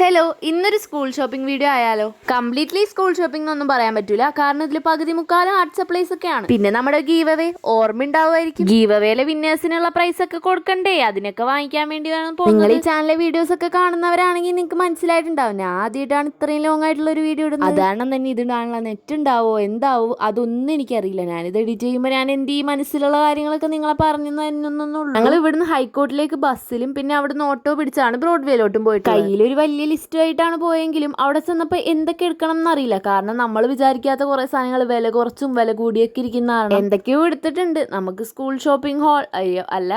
Hello ഇന്നൊരു school shopping video ആയാലോ? Completely school shopping എന്നൊന്നും പറയാൻ പറ്റൂല. കാരണം ഇതിൽ പകുതി മുക്കാലും ആർട്ട് സപ്ലൈസ് ഒക്കെയാണ്. പിന്നെ നമ്മുടെ ഗീവ് അവേ ഓർമ്മ ഉണ്ടാവുമായിരിക്കും ഗീവ് അവേയിലെ വിന്നേഴ്സിനുള്ള പ്രൈസ് ഒക്കെ കൊടുക്കണ്ടേ? അതിനൊക്കെ വാങ്ങിക്കാൻ വേണ്ടി വേണം നിങ്ങൾ ഈ ചാനലിലെ വീഡിയോസ് ഒക്കെ കാണുന്നവരാണെങ്കിൽ നിങ്ങൾക്ക് മനസ്സിലായിട്ടുണ്ടാവും. ഞാൻ ആദ്യമായിട്ടാണ് ഇത്രയും ലോങ് ആയിട്ടുള്ള ഒരു വീഡിയോ ഇടുന്നത്. അതാണ് തന്നെ ഇത് ഇടാനുള്ള നെറ്റ് ഉണ്ടാവോ? എന്താവോ? അതൊന്നും എനിക്കറിയില്ല. ഞാനിത് എഡിറ്റ് ചെയ്യുമ്പോൾ ഞാൻ എന്ത് ഈ മനസ്സിലുള്ള കാര്യങ്ങളൊക്കെ നിങ്ങളെ പറഞ്ഞു തരുന്നൊന്നുള്ളൂ ഞങ്ങൾ ഇവിടുന്ന് ഹൈക്കോർട്ടിലേക്ക് ബസ്സിലും പിന്നെ അവിടുന്ന് ഓട്ടോ പിടിച്ചാണ് ബ്രോഡ്വേയിലോട്ടും പോയിട്ട് കയ്യിലൊരു വലിയ ലിസ്റ്റ് ആയിട്ടാണ് പോയെങ്കിലും അവിടെ ചെന്നപ്പോൾ എന്തൊക്കെ എടുക്കണം എന്നറിയില്ല കാരണം നമ്മൾ വിചാരിക്കാത്ത കുറെ സാധനങ്ങൾ വില കുറച്ചും വില കൂടിയൊക്കെ ഇരിക്കുന്നതാണ് എന്തൊക്കെയോ എടുത്തിട്ടുണ്ട്. നമുക്ക് സ്കൂൾ ഷോപ്പിംഗ് ഹാൾ അയ്യോ അല്ല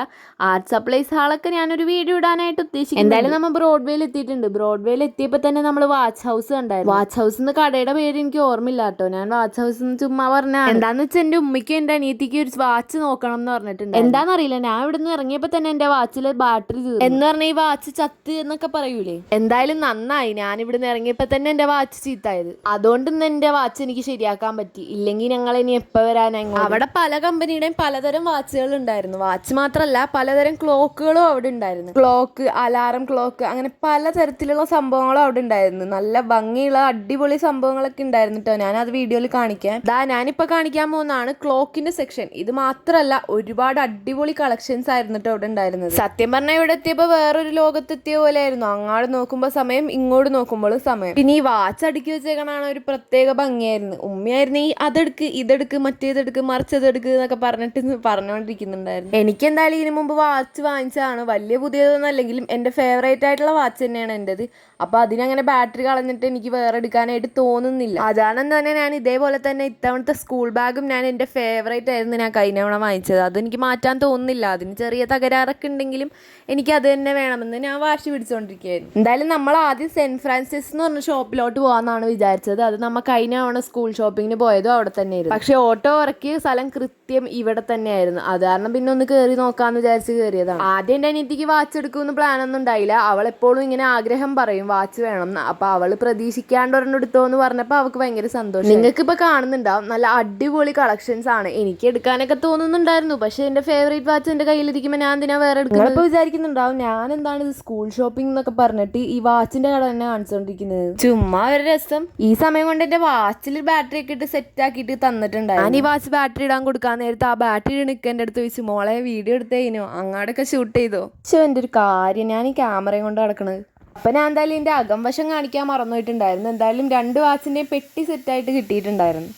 ആർട്ട് സപ്ലൈസ് ഹാളൊക്കെ ഞാനൊരു വീഡിയോ ഇടാനായിട്ട് ഉദ്ദേശിക്കും എന്തായാലും നമ്മൾ ബ്രോഡ്വേയിൽ എത്തിയിട്ടുണ്ട്. ബ്രോഡ്വേയിൽ എത്തിയപ്പോൾ തന്നെ നമ്മൾ വാച്ച് ഹൗസ് കണ്ടായിരുന്നു. വാച്ച് ഹൗസ് എന്ന് കടയുടെ പേര് എനിക്ക് ഓർമ്മയില്ല കേട്ടോ. ഞാൻ വാച്ച് ഹൗസ് എന്ന് ചുമ്മാ പറഞ്ഞ എന്താന്ന് വെച്ചാൽ എന്റെ ഉമ്മയ്ക്കും എന്റെ അനിയത്തിക്ക് ഒരു വാച്ച് നോക്കണം എന്ന് പറഞ്ഞിട്ടുണ്ട് എന്താണെന്നറിയില്ല ഞാൻ ഇവിടുന്ന് ഇറങ്ങിയപ്പോൾ തന്നെ എന്റെ വാച്ചിൽ ബാറ്ററി എന്ന് പറഞ്ഞ ഈ വാച്ച് ചത്ത് എന്നൊക്കെ പറയൂലേ? എന്തായാലും നന്നായി. ഞാൻ ഇവിടുന്ന് ഇറങ്ങിയപ്പോൾ തന്നെ എന്റെ വാച്ച് ചീത്തായത്. അതുകൊണ്ട് ഇന്ന് എന്റെ വാച്ച് എനിക്ക് ശരിയാക്കാൻ പറ്റി. ഇല്ലെങ്കിൽ ഞങ്ങൾ ഇനി എപ്പോൾ വരാനായി അവിടെ പല കമ്പനിയുടെയും പലതരം വാച്ചുകൾ ഉണ്ടായിരുന്നു. വാച്ച് മാത്രമല്ല പലതരം ക്ലോക്കുകളും അവിടെ ഉണ്ടായിരുന്നു. ക്ലോക്ക് അലാറം ക്ലോക്ക് അങ്ങനെ പലതരത്തിലുള്ള സംഭവങ്ങളും അവിടെ ഉണ്ടായിരുന്നു. നല്ല ഭംഗിയുള്ള അടിപൊളി സംഭവങ്ങളൊക്കെ ഉണ്ടായിരുന്നു കേട്ടോ. ഞാൻ അത് വീഡിയോയിൽ കാണിക്കാം. ദാ ഞാനിപ്പോൾ കാണിക്കാൻ പോകുന്നതാണ് ക്ലോക്കിന്റെ സെക്ഷൻ. ഇത് മാത്രമല്ല ഒരുപാട് അടിപൊളി കളക്ഷൻസ് ആയിരുന്നു കേട്ടോ അവിടെ ഉണ്ടായിരുന്നത്. സത്യം പറഞ്ഞാൽ ഇവിടെ എത്തിയപ്പോൾ വേറൊരു ലോകത്തെത്തിയ പോലെ ആയിരുന്നു അങ്ങാട് നോക്കുമ്പോൾ സമയം ഇങ്ങോട്ട് നോക്കുമ്പോൾ സമയം. പിന്നെ ഈ വാച്ച് അടുക്കി വെച്ചേക്കണാണ് ഒരു പ്രത്യേക ഭംഗിയായിരുന്നു. ഉമ്മയായിരുന്നു ഈ അതെടുക്ക് ഇതെടുക്ക് മറ്റേതെടുക്ക് മറിച്ചതെടുക്ക് എന്നൊക്കെ പറഞ്ഞിട്ട് പറഞ്ഞുകൊണ്ടിരിക്കുന്നുണ്ടായിരുന്നു എനിക്ക് എന്തായാലും ഇതിനു മുമ്പ് വാച്ച് വാങ്ങിച്ചതാണ്. വലിയ പുതിയതൊന്നല്ലെങ്കിലും എന്റെ ഫേവറേറ്റ് ആയിട്ടുള്ള വാച്ച് തന്നെയാണ് എന്റെത്. അപ്പോൾ അതിനങ്ങനെ ബാറ്ററി കളഞ്ഞിട്ട് എനിക്ക് വേറെ എടുക്കാനായിട്ട് തോന്നുന്നില്ല. അതാണെന്ന് തന്നെ ഞാൻ ഇതേപോലെ തന്നെ ഇത്തവണത്തെ സ്കൂൾ ബാഗും ഞാൻ എന്റെ ഫേവറേറ്റ് ആയിരുന്നു ഞാൻ കഴിഞ്ഞവണ വാങ്ങിച്ചത്. അതെനിക്ക് മാറ്റാൻ തോന്നുന്നില്ല. അതിന് ചെറിയ തകരാറൊക്കെ ഉണ്ടെങ്കിലും എനിക്ക് അത് തന്നെ വേണമെന്ന് ഞാൻ വാശി പിടിച്ചുകൊണ്ടിരിക്കുകയായിരുന്നു എന്തായാലും നമ്മൾ ആദ്യം സെന്റ് ഫ്രാൻസിസ് എന്ന് പറഞ്ഞ ഷോപ്പിലോട്ട് പോകാമെന്നാണ് വിചാരിച്ചത്. അത് നമ്മൾ കഴിഞ്ഞ തവണ സ്കൂൾ ഷോപ്പിങ്ങിന് പോയതും അവിടെ തന്നെ ആയിരുന്നു പക്ഷേ ഓട്ടോ ഇറക്കിയ സ്ഥലം കൃത്യം ഇവിടെ തന്നെയായിരുന്നു. അത് കാരണം പിന്നെ ഒന്ന് കയറി നോക്കാമെന്ന് വിചാരിച്ച് കയറിയതാണ് ആദ്യം എന്റെ അനിയത്തിക്ക് വാച്ച് എടുക്കുമെന്ന് പ്ലാനൊന്നും ഉണ്ടായില്ല. അവൾ എപ്പോഴും ഇങ്ങനെ ആഗ്രഹം പറയും വാച്ച് വേണം. എന്ന് അപ്പോൾ അവൾ പ്രതീക്ഷിക്കാണ്ട് ഒരെണ്ണം എടുത്തോ എന്ന് പറഞ്ഞപ്പോൾ അവൾക്ക് ഭയങ്കര സന്തോഷം. നിങ്ങൾക്ക് ഇപ്പോൾ കാണുന്നുണ്ടാവും. നല്ല അടിപൊളി കളക്ഷൻസ് ആണ്. എനിക്ക് എടുക്കാനൊക്കെ തോന്നുന്നുണ്ടായിരുന്നു. പക്ഷേ എന്റെ ഫേവറേറ്റ് വാച്ച് എന്റെ കയ്യിലിരിക്കുമ്പോൾ ഞാൻ എന്തിനാ വേറെ എടുക്കുന്നത്? ഇപ്പോൾ വിചാരിക്കുന്നുണ്ടാവും ഞാൻ എന്താണ് ഇത് സ്കൂൾ ഷോപ്പിംഗ് എന്നൊക്കെ പറഞ്ഞിട്ട് ഈ വാച്ചിന്റെ കട തന്നെ കാണിച്ചോണ്ടിരിക്കുന്നത്. ചുമ്മാ ഒരു രസം. ഈ സമയം കൊണ്ട് എന്റെ വാച്ചിൽ ബാറ്ററി ഒക്കെ ഇട്ട് സെറ്റ് ആക്കിയിട്ട് തന്നിട്ടുണ്ടായിരുന്നു. ഞാൻ ഈ വാച്ച് ബാറ്ററി ഇടാൻ കൊടുക്കാൻ നേരത്തെ ആ ബാറ്ററി എടുക്ക എന്റെ അടുത്ത് ചോദിച്ചു മോളെ വീഡിയോ എടുത്തേനോ അങ്ങാടൊക്കെ ഷൂട്ട് ചെയ്തോ. പക്ഷെ എന്റെ ഒരു കാര്യം. ഞാൻ ഈ ക്യാമറയും കൊണ്ട് നടക്കണത് അപ്പൊ ഞാൻ എന്തായാലും ഇതിന്റെ അകംവശം കാണിക്കാൻ മറന്നുപോയിട്ടുണ്ടായിരുന്നു എന്തായാലും രണ്ട് വാച്ചിന്റെയും പെട്ടി സെറ്റായിട്ട് കിട്ടിയിട്ടുണ്ടായിരുന്നു.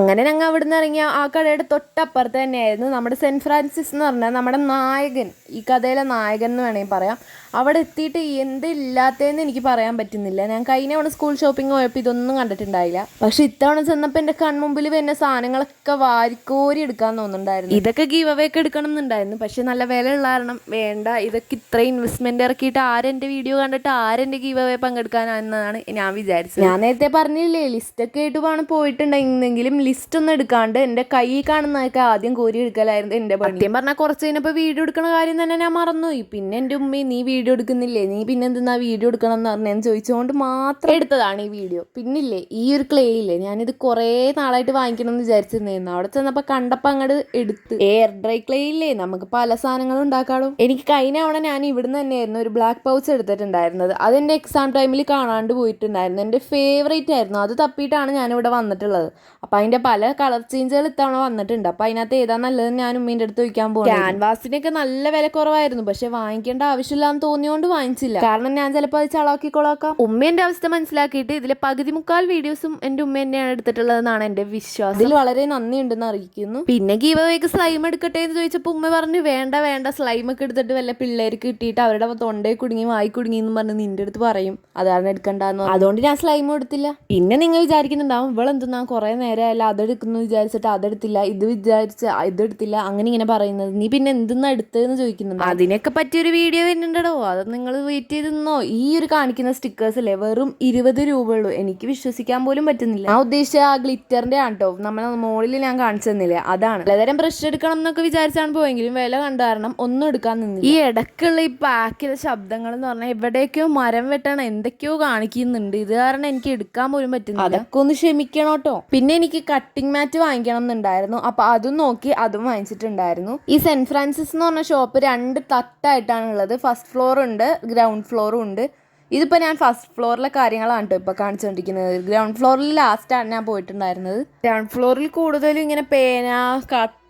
അങ്ങനെ ഞങ്ങൾ അവിടുന്ന് ഇറങ്ങിയ ആ കടയുടെ തൊട്ടപ്പുറത്ത് തന്നെയായിരുന്നു നമ്മുടെ സെന്റ് ഫ്രാൻസിസ് എന്ന് പറഞ്ഞാൽ നമ്മുടെ നായകൻ. ഈ കഥയിലെ നായകൻ എന്ന് വേണമെങ്കിൽ പറയാം. അവിടെ എത്തിയിട്ട് എന്തില്ലാത്തതെന്ന് എനിക്ക് പറയാൻ പറ്റുന്നില്ല. ഞാൻ കഴിഞ്ഞ തവണ സ്കൂൾ ഷോപ്പിംഗ് പോയപ്പോൾ ഇതൊന്നും കണ്ടിട്ടുണ്ടായില്ല. പക്ഷെ ഇത്തവണ ചെന്നപ്പോൾ എന്റെ കൺമുമ്പിൽ വരുന്ന സാധനങ്ങളൊക്കെ വാരിക്കോരി എടുക്കാൻ തോന്നുന്നുണ്ടായിരുന്നു. ഇതൊക്കെ ഗീവ് അവേ ഒക്കെ എടുക്കണം എന്നുണ്ടായിരുന്നു. പക്ഷെ നല്ല വില ഉള്ള കാരണം വേണ്ട. ഇതൊക്കെ ഇത്ര ഇൻവെസ്റ്റ്മെന്റ് ഇറക്കിയിട്ട് ആരെന്റെ വീഡിയോ കണ്ടിട്ട് ആരെന്റെ ഗീവ് അവേ പങ്കെടുക്കാനാണെന്നാണ് ഞാൻ വിചാരിച്ചത്. ഞാൻ നേരത്തെ പറഞ്ഞില്ലേ ലിസ്റ്റൊക്കെ ആയിട്ട് വേണം പോയിട്ടുണ്ടെങ്കിലും ലിസ്റ്റ് ഒന്നും എടുക്കാണ്ട് എന്റെ കൈ കാണുന്നതൊക്കെ ആദ്യം കോരി എടുക്കലായിരുന്നു എന്റെ പണി. സത്യം പറഞ്ഞാൽ കുറച്ച് കഴിഞ്ഞപ്പോൾ വീഡിയോ എടുക്കുന്ന കാര്യം തന്നെ ഞാൻ മറന്നുപോയി. പിന്നെ എന്റെ ഉമ്മ നീ വീഡിയോ എടുക്കുന്നില്ലേ? നീ പിന്നെ എന്തെന്നാ വീഡിയോ എടുക്കണം എന്ന് പറഞ്ഞാൽ ചോദിച്ചുകൊണ്ട് മാത്രം എടുത്തതാണ് ഈ വീഡിയോ. പിന്നില്ലേ ഈ ഒരു ക്ലേ ഇല്ലേ ഞാനിത് കുറേ നാളായിട്ട് വാങ്ങിക്കണം എന്ന് വിചാരിച്ചിരുന്നേന്ന്. അവിടെ ചെന്നപ്പോൾ കണ്ടപ്പോൾ അങ്ങോട്ട് എടുത്ത്. എയർ ഡ്രൈ ക്ലേ ഇല്ലേ നമുക്ക് പല സാധനങ്ങളും ഉണ്ടാക്കാളൂ എനിക്ക് കഴിഞ്ഞ തവണ ഞാൻ ഇവിടുന്ന് തന്നെയായിരുന്നു ഒരു ബ്ലാക്ക് പൗച്ച് എടുത്തിട്ടുണ്ടായിരുന്നത്. അതെന്റെ എക്സാം ടൈമിൽ കാണാണ്ട് പോയിട്ടുണ്ടായിരുന്നു. എന്റെ ഫേവറേറ്റ് ആയിരുന്നു. അത് തപ്പിയിട്ടാണ് ഞാനിവിടെ വന്നിട്ടുള്ളത്. അപ്പം അതിന്റെ പല കളർ ചേഞ്ചുകൾ ഇത്തവണ വന്നിട്ടുണ്ട്. അപ്പം അതിനകത്ത് ഏതാ നല്ലത് ഞാൻ ഉമ്മീന്റെ അടുത്ത് വയ്ക്കാൻ പോകും ക്യാൻവാസിനൊക്കെ നല്ല വില കുറവായിരുന്നു. പക്ഷെ വാങ്ങിക്കേണ്ട ആവശ്യമില്ലാന്ന് തോന്നിയോണ്ട് വാങ്ങിച്ചില്ല. കാരണം ഞാൻ ചിലപ്പോൾ അത് ചളാക്കിക്കൊളാക്കാം. ഉമ്മേന്റെ അവസ്ഥ മനസ്സിലാക്കിയിട്ട് ഇതിലെ പകുതി മുക്കാൽ വീഡിയോസും എന്റെ ഉമ്മ തന്നെയാണ് എടുത്തിട്ടുള്ളതെന്നാണ് എന്റെ വിശ്വാസം. ഇതിൽ വളരെ നന്ദിയുണ്ടെന്ന് അറിയിക്കുന്നു. പിന്നെ ഗീവവേക്ക് സ്ലൈം എടുക്കട്ടെ എന്ന് ചോദിച്ചപ്പോൾ ഉമ്മ പറഞ്ഞു വേണ്ട വേണ്ട സ്ലൈം ഒക്കെ എടുത്തിട്ട് വല്ല പിള്ളേർക്ക് കിട്ടിയിട്ട് അവരുടെ തൊണ്ടയിൽ കുടുങ്ങി വായി കുടുങ്ങി എന്ന് പറഞ്ഞ് നിന്റെ അടുത്ത് പറയും. അതാണ് എടുക്കണ്ടെന്ന് അതുകൊണ്ട് ഞാൻ സ്ലൈം എടുത്തില്ല. പിന്നെ നിങ്ങൾ വിചാരിക്കുന്നുണ്ടാവും ഇവളെന്തെന്നാ കുറേ നേരമല്ല അതെടുക്കുന്നു വിചാരിച്ചിട്ട് അതെടുത്തില്ല ഇത് വിചാരിച്ച് ഇതെടുത്തില്ല അങ്ങനെ ഇങ്ങനെ പറയുന്നത്. നീ പിന്നെ എന്തെന്നാ എടുത്തതെന്ന് ചോദിക്കുന്നുണ്ട് അതിനൊക്കെ പറ്റിയൊരു വീഡിയോ വരുന്നുണ്ടോ അത് നിങ്ങൾ വെയിറ്റ് ചെയ്ത് നിന്നോ. ഈ ഒരു കാണിക്കുന്ന സ്റ്റിക്കേഴ്സ് അല്ലേ വെറും ഇരുപത് രൂപ ഉള്ളൂ. എനിക്ക് വിശ്വസിക്കാൻ പോലും പറ്റുന്നില്ല. ഞാൻ ഉദ്ദേശിച്ച ആ ഗ്ലിറ്ററിന്റെ ആണ് കേട്ടോ നമ്മളെ മുകളിൽ ഞാൻ കാണിച്ചു തന്നില്ലേ അതാണ്. പലതരം ബ്രഷ് എടുക്കണം എന്നൊക്കെ വിചാരിച്ചാണ് പോയെങ്കിലും വില കണ്ട കാരണം ഒന്നും എടുക്കാൻ നിന്നില്ല. ഈ ഇടക്കുള്ള ഈ പാക്കിലെ ശബ്ദങ്ങൾ എന്ന് പറഞ്ഞാൽ എവിടെയൊക്കെയോ മരം വെട്ടണം എന്തൊക്കെയോ കാണിക്കുന്നുണ്ട്. ഇത് കാരണം എനിക്ക് എടുക്കാൻ പോലും പറ്റുന്നില്ല. അതൊക്കെ ഒന്ന് ക്ഷമിക്കണം കേട്ടോ. പിന്നെ എനിക്ക് കട്ടിംഗ് മാറ്റ് വാങ്ങിക്കണം എന്നുണ്ടായിരുന്നു. അപ്പൊ അതും നോക്കി അതും വാങ്ങിച്ചിട്ടുണ്ടായിരുന്നു. ഈ സെന്റ് ഫ്രാൻസിസ് എന്ന് പറഞ്ഞ ഷോപ്പ് രണ്ട് തട്ടായിട്ടാണ് ഉള്ളത്. ഫസ്റ്റ് ഫ്ലോർ ഉണ്ട് ഗ്രൗണ്ട് ഫ്ലോറും ഉണ്ട്. ഇതിപ്പോൾ ഞാൻ ഫസ്റ്റ് ഫ്ലോറിലെ കാര്യങ്ങളാണ് കേട്ടോ ഇപ്പോൾ കാണിച്ചുകൊണ്ടിരിക്കുന്നത് ഗ്രൗണ്ട് ഫ്ലോറിൽ ലാസ്റ്റാണ് ഞാൻ പോയിട്ടുണ്ടായിരുന്നത്. ഗ്രൗണ്ട് ഫ്ലോറിൽ കൂടുതലും ഇങ്ങനെ പേന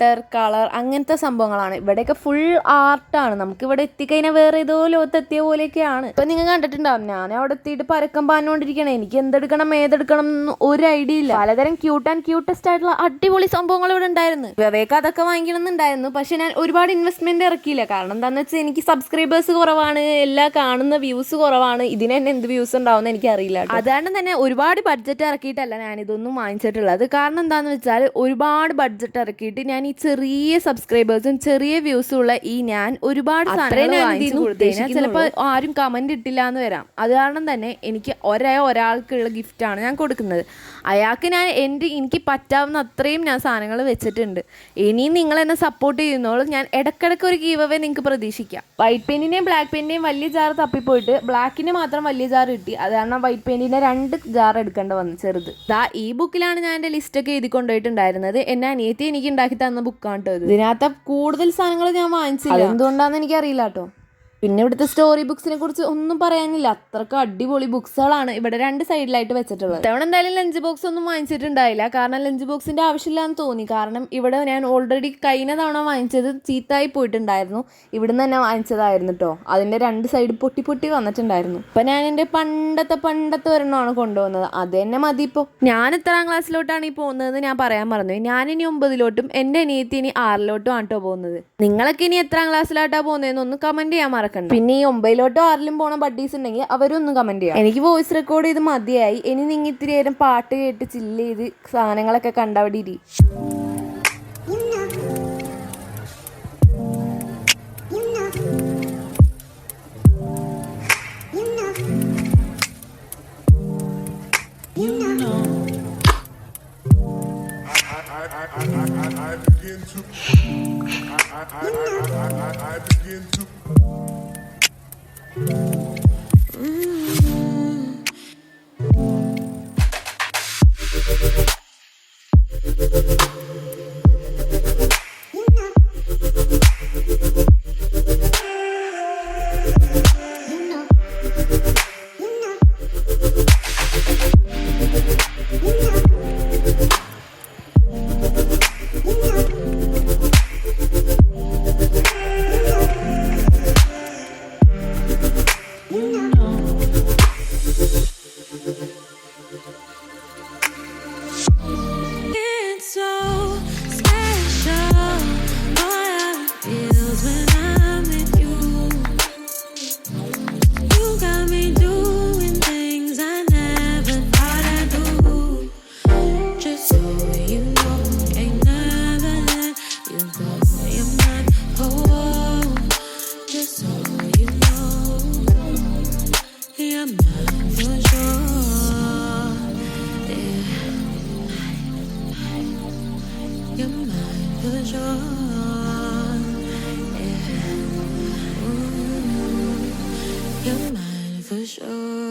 കട്ടർ കളർ അങ്ങനത്തെ സംഭവങ്ങളാണ്. ഇവിടെയൊക്കെ ഫുൾ ആർട്ടാണ് നമുക്ക് ഇവിടെ എത്തിക്കഴിഞ്ഞാൽ വേറെ ഏതോ ലോകത്തെത്തിയ പോലെയൊക്കെയാണ്. ഇപ്പം നിങ്ങൾ കണ്ടിട്ടുണ്ടാവും ഞാൻ അവിടെ എത്തിയിട്ട് പരക്കം പാഞ്ഞുകൊണ്ടിരിക്കണേ എനിക്ക് എന്തെടുക്കണം ഏതെടുക്കണം എന്ന് ഒരു ഐഡിയ ഇല്ല. പലതരം ക്യൂട്ട് ആൻഡ് ക്യൂട്ടസ്റ്റ് ആയിട്ടുള്ള അടിപൊളി സംഭവങ്ങൾ ഇവിടെ ഉണ്ടായിരുന്നു. വിവേക്ക് അതൊക്കെ വാങ്ങിക്കണം എന്നുണ്ടായിരുന്നു പക്ഷെ ഞാൻ ഒരുപാട് ഇൻവെസ്റ്റ്മെന്റ് ഇറക്കിയില്ല. കാരണം എന്താണെന്ന് വെച്ചാൽ എനിക്ക് സബ്സ്ക്രൈബേഴ്സ് കുറവാണ്. എല്ലാം കാണുന്ന വ്യൂസ് കുറവാണ്. ഇതിന് തന്നെ എന്ത് വ്യൂസ് ഉണ്ടാവുമെന്ന് എനിക്ക് അറിയില്ല അതുകൊണ്ട് തന്നെ ഒരുപാട് ബഡ്ജറ്റ് ഇറക്കിയിട്ടല്ല ഞാൻ ഇതൊന്നും വാങ്ങിച്ചിട്ടുള്ളത്. കാരണം എന്താണെന്ന് വെച്ചാൽ ഒരുപാട് ബഡ്ജറ്റ് ഇറക്കിയിട്ട് ഞാൻ ഈ ചെറിയ സബ്സ്ക്രൈബേഴ്സും ചെറിയ വ്യൂസും ഉള്ള ഈ ഞാൻ ഒരുപാട് ചിലപ്പോൾ ആരും കമന്റ് ഇട്ടില്ല എന്ന് വരാം. അത് കാരണം തന്നെ എനിക്ക് ഒരേ ഒരാൾക്കുള്ള ഗിഫ്റ്റാണ് ഞാൻ കൊടുക്കുന്നത്. അയാൾക്ക് ഞാൻ എന്റെ എനിക്ക് പറ്റാവുന്ന അത്രയും ഞാൻ സാധനങ്ങൾ വെച്ചിട്ടുണ്ട്. ഇനിയും നിങ്ങൾ എന്നെ സപ്പോർട്ട് ചെയ്യുന്നോളും. ഞാൻ ഇടക്കിടക്ക് ഒരു ഗീവ് അവേ നിങ്ങൾക്ക് പ്രതീക്ഷിക്കാം. വൈറ്റ് പെയിന്റിന്റെയും ബ്ലാക്ക് പെയിന്റിന്റെയും വലിയ ജാർ തപ്പിപ്പോയിട്ട് ബ്ലാക്കിന് മാത്രം വലിയ ജാർ കിട്ടി. അത് കാരണം വൈറ്റ് പെയിന്റിന്റെ രണ്ട് ജാർ എടുക്കേണ്ട വന്നു ചെറുത്. ദാ ഈ ബുക്കിലാണ് ഞാൻ എന്റെ ലിസ്റ്റൊക്കെ എഴുതി കൊണ്ടുപോയിട്ടുണ്ടായിരുന്നത്. എന്നെ അനിയത്തി എനിക്ക് ഉണ്ടാക്കി തന്ന. ബുക്കാണ് കേട്ടോ ഇത്. ഇതിനകത്ത് കൂടുതൽ സാധനങ്ങൾ ഞാൻ വാങ്ങിച്ചില്ല. എന്തുകൊണ്ടാന്ന് എനിക്ക് അറിയില്ല കേട്ടോ പിന്നെ ഇവിടുത്തെ സ്റ്റോറി ബുക്സിനെ കുറിച്ച് ഒന്നും പറയാനില്ല. അത്രയ്ക്ക് അടിപൊളി ബുക്സുകളാണ് ഇവിടെ രണ്ട് സൈഡിലായിട്ട് വെച്ചിട്ടുള്ളത്. തവണ എന്തായാലും ലഞ്ച് ബോക്സ് ഒന്നും വാങ്ങിച്ചിട്ടുണ്ടായില്ല. കാരണം ലഞ്ച് ബോക്സിന്റെ ആവശ്യമില്ലാന്ന് തോന്നി. കാരണം ഇവിടെ ഞാൻ ഓൾറെഡി കഴിഞ്ഞ തവണ വാങ്ങിച്ചത് ചീത്തായി പോയിട്ടുണ്ടായിരുന്നു. ഇവിടുന്ന് തന്നെ വാങ്ങിച്ചതായിരുന്നു കേട്ടോ അതിന്റെ രണ്ട് സൈഡ് പൊട്ടി പൊട്ടി വന്നിട്ടുണ്ടായിരുന്നു. ഇപ്പൊ ഞാൻ എന്റെ പണ്ടത്തെ പണ്ടത്തെ ഒരെണ്ണമാണ് കൊണ്ടുപോകുന്നത്. അത് തന്നെ മതി ഇപ്പോൾ ഞാൻ എത്രാം ക്ലാസ്സിലോട്ടാണ് ഈ പോകുന്നത് ഞാൻ പറയാൻ മറന്നു ഇനി ഒമ്പതിലോട്ടും എന്റെ അനിയത്തി ഇനി ആറിലോട്ടും ആണ് കേട്ടോ പോകുന്നത്. നിങ്ങളൊക്കെ ഇനി എത്രാം ക്ലാസ്സിലോട്ടാ പോകുന്നതെന്ന് ഒന്ന് കമന്റ് ചെയ്യാൻ മറക്കണ്ട പിന്നെ ഈ ഒമ്പതിലോട്ടോ ആറിലും പോണ ബഡ്ഡീസ് ഉണ്ടെങ്കിൽ അവരൊന്ന് കമന്റ് ചെയ്യാം. എനിക്ക് വോയിസ് റെക്കോർഡ് ചെയ്ത് മതിയായി. ഇനി നിങ്ങൾ ഇത്തിരി നേരം പാട്ട് കേട്ട് ചില്ല് ചെയ്ത് സാധനങ്ങളൊക്കെ കണ്ടവിടെ ഇരി. I begin to. I, I, I, I, I, I, begin to. push.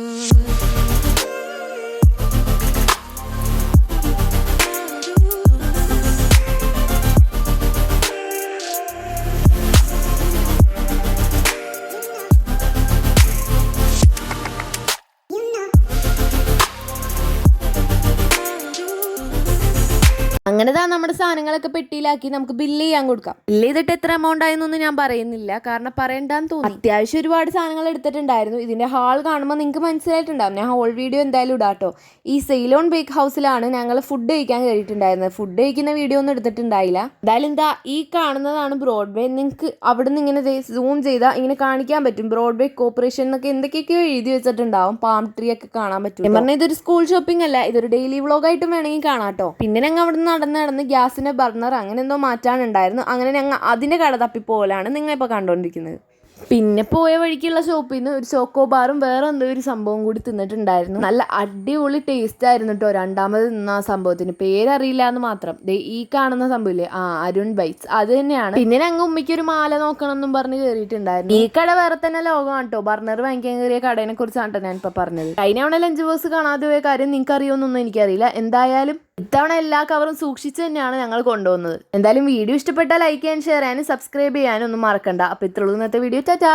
സാധനങ്ങളൊക്കെ പെട്ടിയിലാക്കി നമുക്ക് ബില്ല് ചെയ്യാൻ കൊടുക്കാം. ബില്ല് ചെയ്തിട്ട് എത്ര എമൗണ്ട് ആയെന്നൊന്നും ഞാൻ പറയുന്നില്ല. കാരണം പറയണ്ടാന്ന് തോന്നി. അത്യാവശ്യം ഒരുപാട് സാധനങ്ങൾ എടുത്തിട്ടുണ്ടായിരുന്നു. ഇതിന്റെ ഹാൾ കാണുമ്പോൾ നിങ്ങൾക്ക് മനസ്സിലായിട്ടുണ്ടാവും. ഞാൻ ഹോൾ വീഡിയോ എന്തായാലും ഇടാട്ടോ ഈ സെയിലോൺ ബേക്ക് ഹൗസിലാണ് ഞങ്ങൾ ഫുഡ് കഴിക്കാൻ കയറിയിട്ടുണ്ടായിരുന്നത് ഫുഡ് കഴിക്കുന്ന വീഡിയോ ഒന്നും എടുത്തിട്ടുണ്ടായില്ല. എന്തായാലും എന്താ ഈ കാണുന്നതാണ് ബ്രോഡ്വേ നിങ്ങൾക്ക് അവിടെ നിന്ന് ഇങ്ങനെ സൂം ചെയ്താൽ ഇങ്ങനെ കാണിക്കാൻ പറ്റും. ബ്രോഡ്വേ കോർപ്പറേഷൻ എന്നൊക്കെ എന്തൊക്കെയൊക്കെയോ എഴുതി വെച്ചിട്ടുണ്ടാവും. പാം ട്രീ ഒക്കെ കാണാൻ പറ്റും പറഞ്ഞാൽ ഇതൊരു സ്കൂൾ ഷോപ്പിംഗ് അല്ല. ഇതൊരു ഡെയിലി വ്ളോഗായിട്ടും വേണമെങ്കിൽ കാണാം കേട്ടോ പിന്നെ ഞങ്ങൾ അവിടെ നിന്ന് നടന്ന് നടന്ന് ഗ്യാസിന്റെ ബർണർ അങ്ങനെ എന്തോ മാറ്റാനുണ്ടായിരുന്നു. അങ്ങനെ ഞങ്ങൾ അതിന്റെ കട തപ്പിപ്പോലാണ് നിങ്ങളിപ്പോൾ കണ്ടുകൊണ്ടിരിക്കുന്നത് പിന്നെ പോയ വഴിക്കുള്ള ഷോപ്പിൽ നിന്ന് ഒരു ചോക്കോ ബാറും വേറെ എന്തോ ഒരു സംഭവം കൂടി തിന്നിട്ടുണ്ടായിരുന്നു. നല്ല അടിപൊളി ടേസ്റ്റ് ആയിരുന്നു കേട്ടോ രണ്ടാമത് നിന്ന ആ സംഭവത്തിന്. പേരറിയില്ല എന്ന് മാത്രം ഈ കാണുന്ന സംഭവമില്ലേ ആ അരുൺ ബൈറ്റ്സ്. അത് തന്നെയാണ്. പിന്നെ ഞങ്ങൾ ഉമ്മയ്ക്ക് ഒരു മാല നോക്കണം എന്നും പറഞ്ഞ് കയറിയിട്ടുണ്ടായിരുന്നു ഈ കട വേറെ തന്നെ ലോകമാണ് കേട്ടോ ബർണർ വാങ്ങിക്കാൻ കയറിയ കടയെ കുറിച്ചാണ് ട്ടോ ഞാൻ ഇപ്പൊ പറഞ്ഞത്. കഴിഞ്ഞ തവണ ലഞ്ച് ബോക്സ് കാണാതെ പോയ കാര്യം നിങ്ങൾക്ക് അറിയുമെന്നൊന്നും എനിക്കറിയില്ല. എന്തായാലും ഇത്തവണ എല്ലാ കവറും സൂക്ഷിച്ച് തന്നെയാണ് ഞങ്ങൾ കൊണ്ടുവന്നത് എന്തായാലും വീഡിയോ ഇഷ്ടപ്പെട്ടാൽ ലൈക്ക് ചെയ്യാൻ ഷെയർ ചെയ്യാനും സബ്സ്ക്രൈബ് ചെയ്യാനും ഒന്നും മറക്കണ്ട. അപ്പൊ ഇത്രയുള്ള ഇന്നത്തെ വീഡിയോ ടാറ്റാ